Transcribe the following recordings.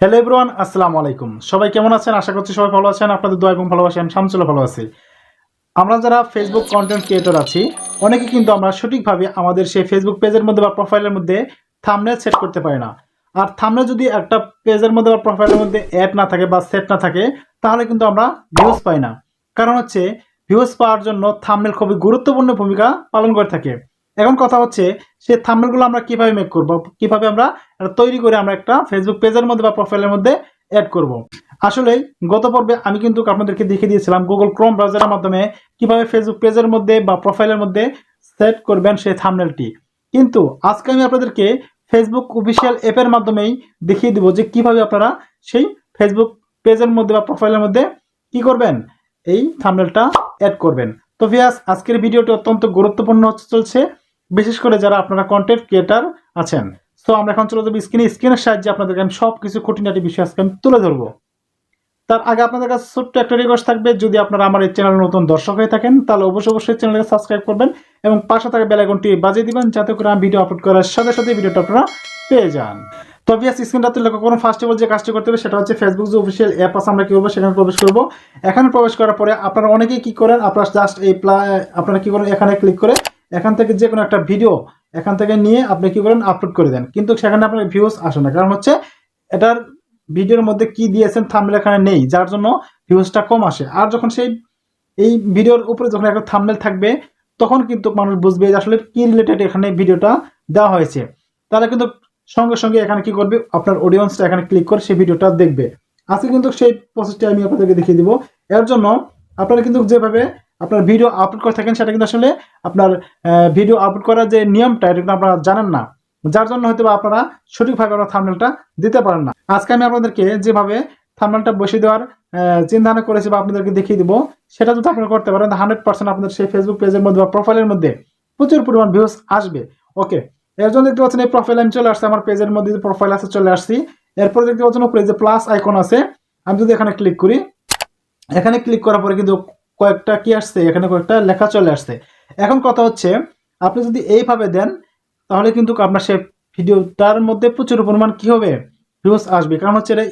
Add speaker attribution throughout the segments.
Speaker 1: Hello everyone, আসসালামু আলাইকুম। সবাই কেমন আছেন? আশা করছি সবাই ভালো আছেন। আপনাদের দোয়া এবং ভালোবাসা আমি ভালো আছি। আমরা যারা ফেসবুক কন্টেন্ট ক্রিয়েটর আছি, অনেকে কিন্তু আমরা সঠিকভাবে আমাদের সেই ফেসবুক পেজের মধ্যে বা প্রোফাইলের মধ্যে থামনেল সেট করতে পারি না। আর থামনেল যদি একটা পেজের মধ্যে বা প্রোফাইলের মধ্যে অ্যাড না থাকে বা সেট না থাকে, তাহলে কিন্তু আমরা ভিউজ পাই না। কারণ হচ্ছে ভিউজ পাওয়ার জন্য থামনেল খুবই গুরুত্বপূর্ণ ভূমিকা পালন করে থাকে। এখন কথা হচ্ছে সেই থামনেলগুলো আমরা কীভাবে মেক করব? কীভাবে আমরা তৈরি করে আমরা একটা ফেসবুক পেজের মধ্যে বা প্রোফাইলের মধ্যে অ্যাড করব? আসলে গত পর্বে আমি কিন্তু আপনাদেরকে দেখিয়ে দিয়েছিলাম গুগল ক্রোম ব্রাউজারের মাধ্যমে কীভাবে ফেসবুক পেজের মধ্যে বা প্রোফাইলের মধ্যে সেট করবেন সেই থামনেলটি কিন্তু আজকে আমি আপনাদেরকে ফেসবুক অফিসিয়াল অ্যাপের মাধ্যমেই দেখিয়ে দিব যে কীভাবে আপনারা সেই ফেসবুক পেজের মধ্যে বা প্রোফাইলের মধ্যে কি করবেন? এই থামনেলটা অ্যাড করবেন। তো ভিয়াস আজকের ভিডিওটি অত্যন্ত গুরুত্বপূর্ণ হচ্ছে চলছে। বিশেষ করে যারা আপনারা কন্টেন্ট ক্রিয়েটার আছেন। সো আমরা এখন চলে যাব স্ক্রিনে। স্ক্রিনের সাহায্যে আপনাদেরকে আমি সব কিছু খুঁটিনাটি বিষয় আজকে আমি তুলে ধরবো। তার আগে আপনাদের কাছে ছোট্ট একটা রিকোয়েস্ট থাকবে। যদি আপনারা আমার এই চ্যানেল নতুন দর্শক হয়ে থাকেন, তাহলে অবশ্যই অবশ্যই চ্যানেলকে সাবস্ক্রাইব করবেন এবং পাশে থাকা বেল আইকনটি বাজিয়ে দিবেন, যাতে করে আমি ভিডিও আপলোড করার সাথে সাথে ভিডিওটা আপনারা পেয়ে যান। তো অবভিয়াস স্ক্রিনটা তুলে লক্ষ্য করুন ফার্স্ট অফ অল যে কাজটি করতে হবে, সেটা হচ্ছে ফেসবুক যে অফিসিয়াল অ্যাপ আছে, আমরা কি করব? সেখানে প্রবেশ করব। এখানে প্রবেশ করার পরে আপনারা অনেকেই কী করেন? আপনারা জাস্ট এই প্লা- আপনারা কি করেন? এখানে ক্লিক করে এখান থেকে যে কোনো একটা ভিডিও এখান থেকে নিয়ে আপনি কি করেন আপলোড করে দেন। কিন্তু সেখানে আপনার ভিউজ আসে না। কারণ হচ্ছে এটার ভিডিওর মধ্যে কি দিয়েছেন থামলে এখানে নেই, যার জন্য ভিউজটা কম আসে। আর যখন সেই, এই ভিডিওর উপরে যখন একটা থাম্বনেল থাকবে, তখন কিন্তু মানুষ বুঝবে যে আসলে কি রিলেটেড এখানে ভিডিওটা দেওয়া হয়েছে। তাহলে কিন্তু সঙ্গে সঙ্গে এখানে কি করবে, আপনার অডিয়েন্সটা এখানে ক্লিক করে সেই ভিডিওটা দেখবে। আজকে কিন্তু সেই প্রসেসটি আমি আপনাদেরকে দেখিয়ে দিব। এর জন্য আপনারা কিন্তু যেভাবে আপনার ভিডিও আপলোড করে থাকেন, সেটা কিন্তু আসলে আপনার ভিডিও আপলোড করার যে নিয়মটা, এটা কিন্তু আপনারা জানেন না। যার জন্য হয়তো আপনারা সঠিকভাবে আপনার থামনেলটা দিতে পারেন না। আজকে আমি আপনাদেরকে যেভাবে থামনেলটা বসিয়ে দেওয়ার চিন্তা ভাবনা করেছি বা আপনাদেরকে দেখিয়ে দিব, সেটা যদি আপনারা করতে পারেন হান্ড্রেড পার্সেন্ট আপনাদের সেই ফেসবুক পেজের মধ্যে বা প্রোফাইলের মধ্যে প্রচুর পরিমাণ ভিউজ আসবে। ওকে এর জন্য দেখতে পাচ্ছেন এই প্রোফাইল আমি চলে আসছি, আমার পেজের মধ্যে যে প্রোফাইল আছে চলে আসছি। এরপর দেখতে পাচ্ছেন উপরে যে প্লাস আইকন আছে, আমি যদি এখানে ক্লিক করি, এখানে ক্লিক করার পরে কিন্তু কয়েকটা কি আসছে? এখানে কয়েকটা লেখা চলে আসছে। এখন কথা হচ্ছে, আপনি যদি এইভাবে দেন, তাহলে কিন্তু আপনার সে ভিডিওটার মধ্যে প্রচুর পরিমাণ কি হবে? ভিউজ আসবে। কারণ হচ্ছে এটা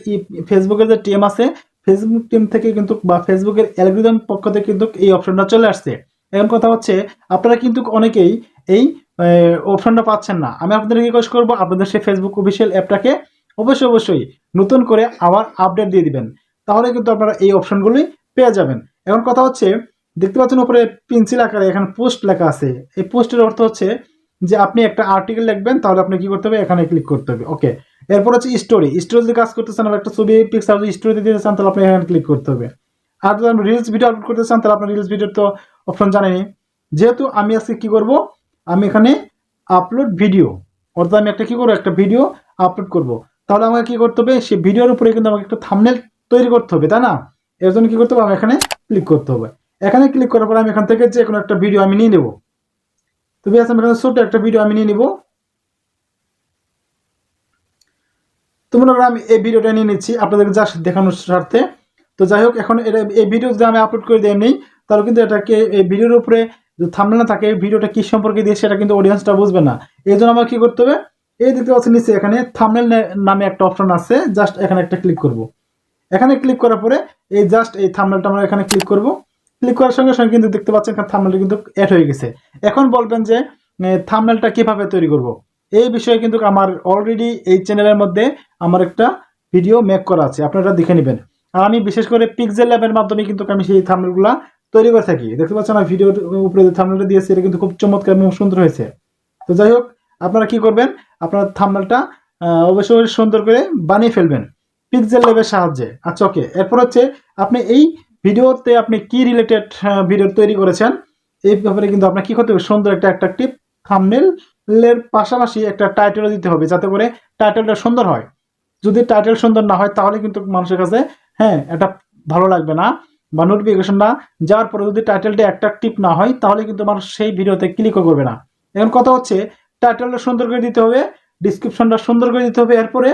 Speaker 1: ফেসবুকের যে টিম আছে ফেসবুক টিম থেকে কিন্তু বা ফেসবুকের অ্যালগোরিদম পক্ষ থেকে কিন্তু এই অপশনটা চলে আসছে। এখন কথা হচ্ছে, আপনারা কিন্তু অনেকেই এই অপশনটা পাচ্ছেন না। আমি আপনাদের রিকোয়েস্ট করব, আপনাদের সেই ফেসবুক অফিসিয়াল অ্যাপটাকে অবশ্যই অবশ্যই নতুন করে আবার আপডেট দিয়ে দিবেন। তাহলে কিন্তু আপনারা এই অপশনগুলি পেয়ে যাবেন। এখন কথা হচ্ছে, দেখতে পাচ্ছেন উপরে পেন্সিল আকারে এখানে পোস্ট লেখা আছে। এই পোস্টের অর্থ হচ্ছে যে আপনি একটা আর্টিকেল লিখবেন, তাহলে আপনি কি করতে হবে? এখানে ক্লিক করতে হবে। ওকে এরপর হচ্ছে স্টোরি স্টোরি যদি কাজ করতে চান একটা ছবি পিকচার যদি স্টোরি দিতে চান, তাহলে আপনি এখানে ক্লিক করতে হবে। আর যদি আপনি রিলস ভিডিও আপলোড করতে চান, তাহলে আপনার রিলস ভিডিওর তো অপশন জানেনি যেহেতু আমি আজকে কি করব? আমি এখানে আপলোড ভিডিও অর্থাৎ আমি একটা কি করব? একটা ভিডিও আপলোড করব। তাহলে আমাকে কি করতে হবে? সেই ভিডিওর উপরে কিন্তু আমাকে একটা থামনেল তৈরি করতে হবে, তাই না? এর জন্য কি করতে হবে? আমি এখানে ক্লিক করতে হবে। এখানে ক্লিক করার পরে আমি এখান থেকে যে কোনো একটা ভিডিও আমি নিয়ে নেব। তো বিয়াস, আমি এখানে ছোট একটা ভিডিও আমি নিয়ে নেব। তো মনে করো আমি এই ভিডিওটা নিয়ে নিচ্ছি আপনাদেরকে জাস্ট দেখানোর স্বার্থে। তো যাই হোক, এখন এটা এই ভিডিও যদি আমি আপলোড করে দিই এমনি তাহলে কিন্তু এটাকে এই ভিডিওর উপরে থামলে না থাকে, এই ভিডিওটা কী সম্পর্কে দিয়ে সেটা কিন্তু অডিয়েন্সটা বুঝবে না। এই জন্য আমার কি করতে হবে? এই দেখতে পাচ্ছেন নিচে এখানে থামনেল নামে একটা অপশন আছে জাস্ট এখানে একটা ক্লিক করব। এখানে ক্লিক করার পরে এই জাস্ট এই থামনেলটা আমরা এখানে ক্লিক করব। ক্লিক করার সঙ্গে সঙ্গে কিন্তু দেখতে পাচ্ছেন এখানে থামনেলটা কিন্তু অ্যাড হয়ে গেছে। এখন বলবেন যে থামনেলটা কীভাবে তৈরি করব? এই বিষয়ে কিন্তু আমার অলরেডি এই চ্যানেলের মধ্যে আমার একটা ভিডিও মেক করা আছে, আপনারা দেখে নেবেন। আর আমি বিশেষ করে পিক্সেল ল্যাবের মাধ্যমে কিন্তু আমি সেই থামনেলগুলো তৈরি করে থাকি। দেখতে পাচ্ছেন আমার ভিডিওর উপরে যে থামনেলটা দিয়েছি, এটা কিন্তু খুব চমৎকার এবং সুন্দর হয়েছে। তো যাই হোক, আপনারা কি করবেন? আপনার থামনেলটা অবশ্যই সুন্দর করে বানিয়ে ফেলবেন। পিক্সেল ল্যাবের সাহায্যে। আচ্ছা ওকে এরপর হচ্ছে আপনি এই ভিডিওতে আপনি কি রিলেটেড ভিডিও তৈরি করেছেন? এই ব্যাপারে কিন্তু আপনার কি করতে হবে? সুন্দর একটা অ্যাট্রাকটিভ থামনেলের পাশাপাশি একটা টাইটেলও দিতে হবে যাতে করে টাইটেলটা সুন্দর হয়। যদি টাইটেল সুন্দর না হয়, তাহলে কিন্তু মানুষের কাছে হ্যাঁ এটা ভালো লাগবে না বা নোটিফিকেশনটা যাওয়ার পরে যদি টাইটেলটা অ্যাট্রাকটিভ না হয়, তাহলে কিন্তু মানুষ সেই ভিডিওতে ক্লিকও করবে না। এখন কথা হচ্ছে টাইটেলটা সুন্দর করে দিতে হবে ডিসক্রিপশনটা সুন্দর করে দিতে হবে। এরপরে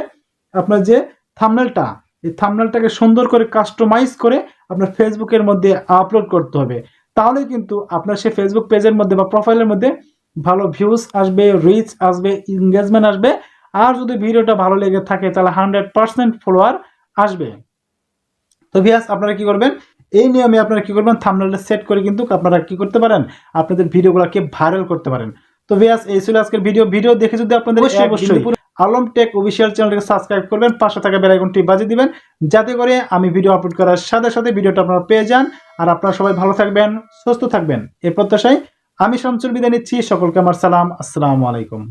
Speaker 1: আপনার যে থামনেলটা এই থামনেলটাকে সুন্দর করে কাস্টমাইজ করে আপনার ফেসবুকের মধ্যে আপলোড করতে হবে। তাহলে কিন্তু আপনার সেই ফেসবুক পেজের মধ্যে বা প্রোফাইলের মধ্যে ভালো ভিউজ আসবে রিচ আসবে এঙ্গেজমেন্ট আসবে। আর যদি ভিডিওটা ভালো লেগে থাকে তাহলে হান্ড্রেড পার্সেন্ট ফলোয়ার আসবে। তো ভিয়াস আপনারা কি করবেন? এই নিয়মে আপনারা কি করবেন? থামনেলটা সেট করে কিন্তু আপনারা কি করতে পারেন? আপনাদের ভিডিওগুলোকে ভাইরাল করতে পারেন। তো ভিয়াস এই ছিল আজকের ভিডিও ভিডিও দেখে যদি আপনাদের
Speaker 2: অবশ্যই
Speaker 1: আলম টেক অফিসিয়াল চ্যানেলটিকে সাবস্ক্রাইব করবেন, পাশে থাকা বেলাইকনটি বাজে দিবেন, যাতে করে আমি ভিডিও আপলোড করার সাথে সাথে ভিডিওটা আপনারা পেয়ে যান। আর আপনারা সবাই ভালো থাকবেন, সুস্থ থাকবেন। এ প্রত্যাশায় আমি শামসুর বিদায় নিচ্ছি। সকলকে আমার সালাম। আসসালামু আলাইকুম।